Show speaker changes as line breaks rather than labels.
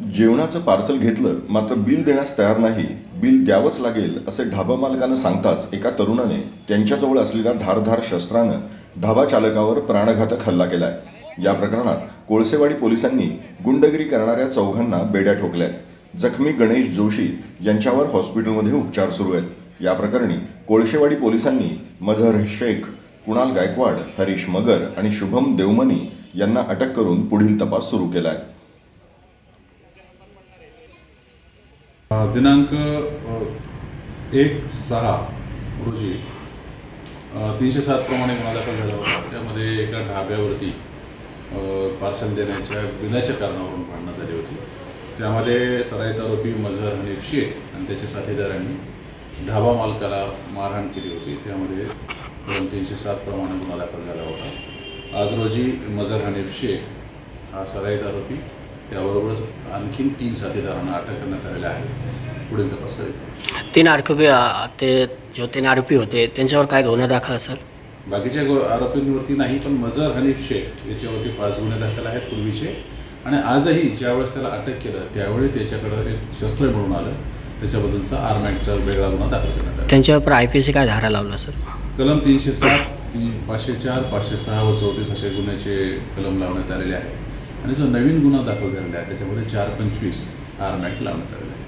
जेवणाचं पार्सल घेतलं मात्र बिल देण्यास तयार नाही. बिल द्यावंच लागेल असे ढाबा मालकानं सांगताच एका तरुणाने त्यांच्याजवळ असलेल्या धारधार शस्त्रानं ढाबा चालकावर प्राणघातक हल्ला केलाय. या प्रकरणात कोळसेवाडी पोलिसांनी गुंडगिरी करणाऱ्या चौघांना बेड्या ठोकल्यात. जखमी गणेश जोशी यांच्यावर हॉस्पिटलमध्ये उपचार सुरू आहेत. या प्रकरणी कोळशेवाडी पोलिसांनी मझहर शेख कुणाल गायकवाड हरीश मगर आणि शुभम देवमनी यांना अटक करून पुढील तपास सुरू केला आहे
दिनांक एक सहा रोजी तीनशे सात प्रमाणे गुन्हा दाखल झाला होता. त्यामध्ये एका ढाब्यावरती पार्सल देण्याच्या बिलाच्या कारणावरून भांडणं झाली होती. त्यामध्ये सराईत आरोपी मजहर हनीफ शेख आणि त्याच्या साथीदारांनी ढाबा मालकाला मारहाण केली होती. त्यामध्ये दोन तीनशे सात प्रमाणे गुन्हा दाखल झाला होता. आज रोजी मजहर हनीफ शेख हा सराईत आरोपी त्याबरोबरच आणखीन तीन साथीदारांना अटक करण्यात आलेल्या आहे पुढील तपास करीत
तीन आरोपी ते जो तीन आरोपी होते त्यांच्यावर काय गुन्हा दाखल असेल?
बाकीच्या आरोपींवरती नाही पण मजर हनीफ शेख याच्यावरती पाच गुन्हे दाखल आहेत पूर्वीचे. आणि आजही ज्यावेळेस त्याला अटक केलं त्यावेळी त्याच्याकडं एक शस्त्र मिळून आलं. त्याच्याबद्दलचा आरमॅटचा वेगळा गुन्हा दाखल करण्यात आला.
त्यांच्यावर आय पी सी काय धारा लावला सर
कलम तीनशे सात पाचशे चार पाचशे सहा व चौतीस असे गुन्ह्याचे कलम लावण्यात आलेले आहेत. आणि जो नवीन गुन्हा दाखल झालेला आहे त्याच्यामध्ये चार पंचवीस आरमॅट लावण्यात आलेला आहे